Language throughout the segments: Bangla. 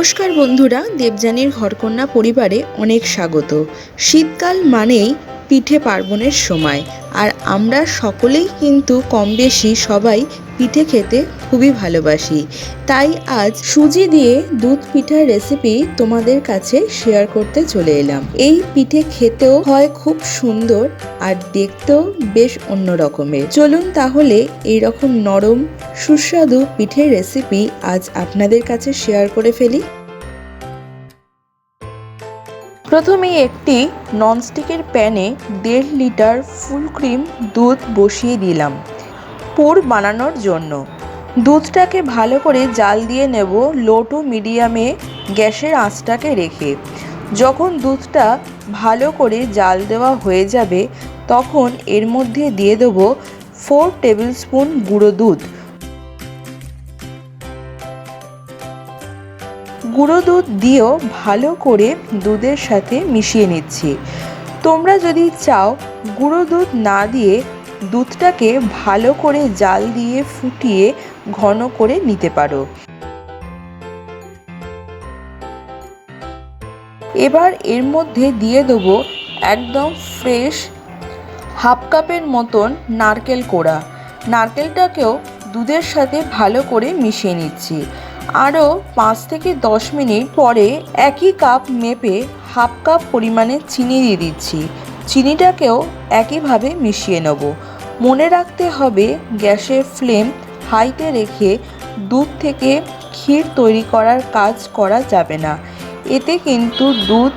নমস্কার বন্ধুরা দেবযানীর ঘরকন্যা পরিবারে অনেক স্বাগত। শীতকাল মানেই পিঠে পার্বণের সময়। আর আমরা সকলেই কিন্তু কম বেশি সবাই পিঠে খেতে খুবই ভালোবাসি। তাই আজ সুজি দিয়ে দুধ পিঠার রেসিপি তোমাদের কাছে শেয়ার করতে চলে এলাম। এই পিঠে খেতেও হয় খুব সুন্দর আর দেখতেও বেশ অন্য রকমের। চলুন তাহলে এই রকম নরম, সুস্বাদু পিঠের রেসিপি আজ আপনাদের কাছে শেয়ার করে ফেলি। প্রথমেই একটি ননস্টিকের প্যানে দেড় লিটার ফুল ক্রিম দুধ বসিয়ে দিলাম পুর বানানোর জন্য। দুধটাকে ভালো করে জাল দিয়ে নেব লো টু মিডিয়ামে গ্যাসের আঁচটাকে রেখে। যখন দুধটা ভালো করে জাল দেওয়া হয়ে যাবে, তখন এর মধ্যে দিয়ে দেবো ফোর টেবিল স্পুন গুঁড়ো দুধ। গুঁড়ো দুধ দিয়েও ভালো করে দুধের সাথে মিশিয়ে নিচ্ছি। তোমরা যদি চাও গুঁড়ো দুধ না দিয়ে দুধটাকে ভালো করে জাল দিয়ে ফুটিয়ে ঘন করে নিতে পারো। এবার এর মধ্যে দিয়ে দেবো একদম ফ্রেশ হাফ কাপের মতন নারকেল কোড়া। নারকেলটাকেও দুধের সাথে ভালো করে মিশিয়ে নিচ্ছি। আরও পাঁচ থেকে দশ মিনিট পরে একই কাপ মেপে হাফ কাপ পরিমাণে চিনি দিয়ে দিচ্ছি। চিনিটাকেও একইভাবে মিশিয়ে নেব। মনে রাখতে হবে গ্যাসের ফ্লেম হাইতে রেখে দুধ থেকে ক্ষীর তৈরি করার কাজ করা যাবে না। এতে কিন্তু দুধ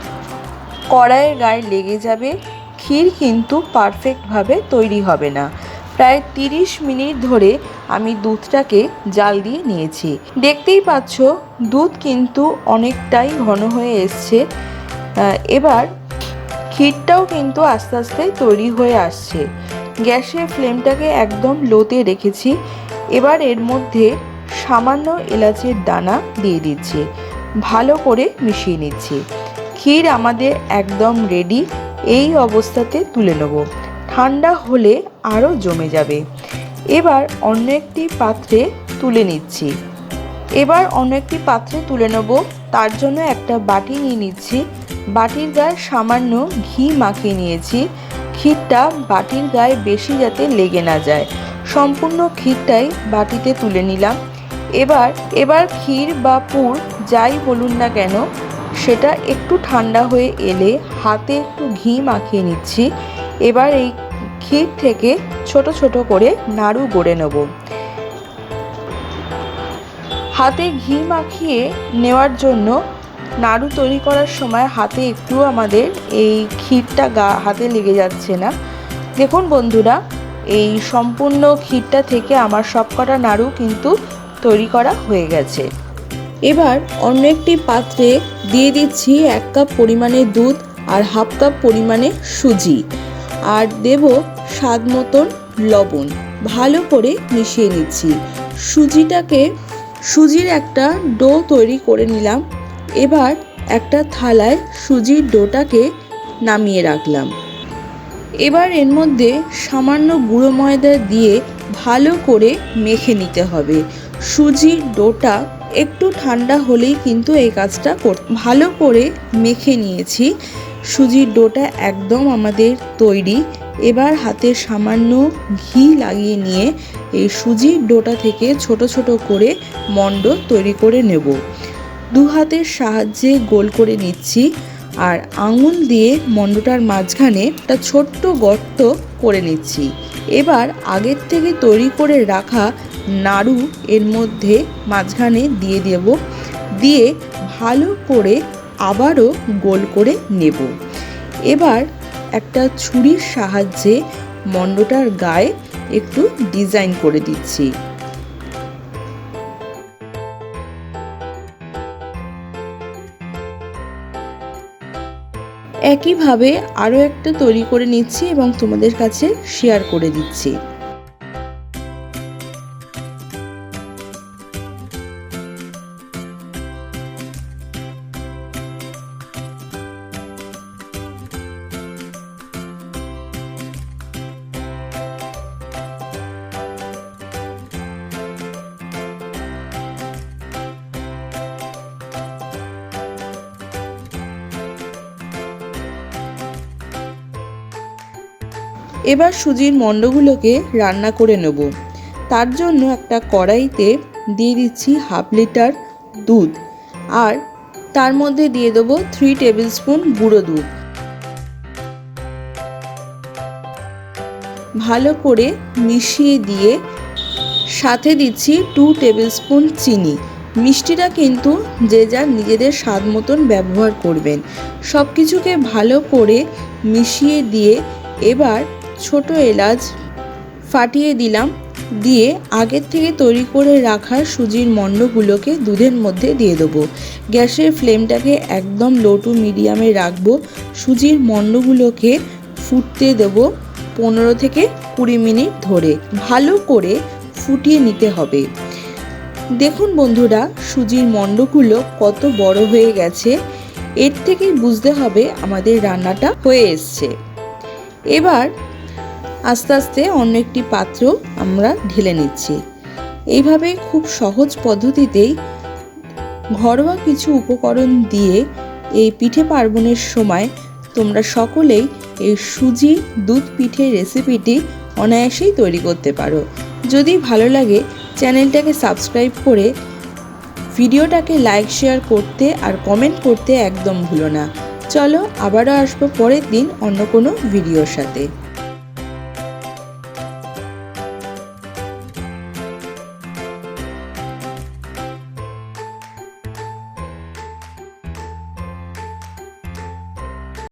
কড়াইয়ের গায়ে লেগে যাবে। ক্ষীর কিন্তু পারফেক্টভাবে তৈরি হবে না। প্রায় তিরিশ মিনিট ধরে আমি দুধটাকে জাল দিয়ে নিয়েছি। দেখতেই পাচ্ছ, দুধ কিন্তু অনেকটাই ঘন হয়ে এসছে। এবার ক্ষীরটাও কিন্তু আস্তে আস্তে তৈরি হয়ে আসছে। গ্যাসের ফ্লেমটাকে একদম লোতে রেখেছি। এবার এর মধ্যে সামান্য এলাচের দানা দিয়ে দিচ্ছি। ভালো করে মিশিয়ে নিচ্ছি। ক্ষীর আমাদের একদম রেডি এই অবস্থাতে তুলে নেব। ঠান্ডা হলে আরও জমে যাবে। এবার অন্য একটি পাত্রে তুলে নিচ্ছি। এবার অন্য একটি পাত্রে তুলে নেব। তার জন্য একটা বাটি নিয়ে নিচ্ছি। বাটির গায়ে সামান্য ঘি মাখিয়ে নিয়েছি। ক্ষীরটা বাটির গায়ে বেশি যাতে লেগে না যায়। সম্পূর্ণ ক্ষীরটাই বাটিতে তুলে নিলাম। এবার এবার ক্ষীর বা পুর যাই বলুন না কেন, সেটা একটু ঠান্ডা হয়ে এলে হাতে একটু ঘি মাখিয়ে নিচ্ছি। এবার এই ক্ষীর থেকে ছোট ছোট করে নাড়ু গড়ে নেব। হাতে ঘি মাখিয়ে নেওয়ার জন্য নাড়ু তৈরি করার সময় হাতে একটু আমাদের এই ক্ষীরটা গা হাতে লেগে যাচ্ছে না। দেখুন বন্ধুরা, এই সম্পূর্ণ ক্ষীরটা থেকে আমার সবকটা নাড়ু কিন্তু তৈরি করা হয়ে গেছে। এবার অন্য একটি পাত্রে দিয়ে দিচ্ছি এক কাপ পরিমাণে দুধ আর হাফ কাপ পরিমাণে সুজি। আর দেব স্বাদ মতন লবণ। ভালো করে মিশিয়ে নিচ্ছি। সুজিটাকে, সুজির একটা ডো তৈরি করে নিলাম। এবার একটা থালায় সুজির ডোটাকে নামিয়ে রাখলাম। এবার এর মধ্যে সামান্য গুঁড়ো ময়দা দিয়ে ভালো করে মেখে নিতে হবে। সুজির ডোটা একটু ঠান্ডা হলেই কিন্তু এই কাজটা ভালো করে মেখে নিয়েছি। সুজির ডোটা একদম আমাদের তৈরি। এবার হাতে সামান্য ঘি লাগিয়ে নিয়ে এই সুজির ডোটা থেকে ছোট ছোট করে মণ্ড তৈরি করে নেব। দু হাতের সাহায্যে গোল করে নিচ্ছি আর আঙুল দিয়ে মণ্ডটার মাঝখানে একটা ছোট্ট গর্ত করে নিচ্ছি। এবার আগের থেকে তৈরি করে রাখা নাড়ু এর মধ্যে মাঝখানে দিয়ে দেব। দিয়ে ভালো করে আবারও গোল করে নেব। এবার একটা ছুরির সাহায্যে মণ্ডটার গায়ে একটু ডিজাইন করে দিচ্ছি। একইভাবে আরও একটা তৈরি করে নিচ্ছি এবং তোমাদের কাছে শেয়ার করে দিচ্ছি। এবার সুজির মণ্ডগুলোকে রান্না করে নেব। তার জন্য একটা কড়াইতে দিয়ে দিচ্ছি হাফ লিটার দুধ আর তার মধ্যে দিয়ে দেবো থ্রি টেবিল স্পুন গুঁড়ো দুধ। ভালো করে মিশিয়ে দিয়ে সাথে দিচ্ছি টু টেবিল স্পুন চিনি। মিষ্টিটা কিন্তু যে যার নিজেদের স্বাদ মতন ব্যবহার করবেন। সব কিছুকে ভালো করে মিশিয়ে দিয়ে এবার ছোট এলাচ ফাটিয়ে দিলাম, দিয়ে আগের থেকে তৈরি করে রাখা সুজির মণ্ডগুলোকে দুধের মধ্যে দিয়ে দেবো। গ্যাসের ফ্লেমটাকে একদম লো টু মিডিয়ামে রাখব। সুজির মণ্ডগুলোকে ফুটতে দেবো পনেরো থেকে কুড়ি মিনিট ধরে। ভালো করে ফুটিয়ে নিতে হবে। দেখুন বন্ধুরা, সুজির মণ্ডগুলো কত বড় হয়ে গেছে। এর থেকেই বুঝতে হবে আমাদের রান্নাটা হয়ে এসছে। এবার আস্তে আস্তে অন্য একটি পাত্র আমরা ঢেলে নিচ্ছি। এইভাবে খুব সহজ পদ্ধতিতেই ঘরোয়া কিছু উপকরণ দিয়ে এই পিঠে পার্বণের সময় তোমরা সকলেই এই সুজি দুধ পিঠে রেসিপিটি অনায়াসেই তৈরি করতে পারো। যদি ভালো লাগে, চ্যানেলটাকে সাবস্ক্রাইব করে ভিডিওটাকে লাইক, শেয়ার করতে আর কমেন্ট করতে একদম ভুলো না। চলো আবারও আসব পরের দিন অন্য কোনো ভিডিওর সাথে।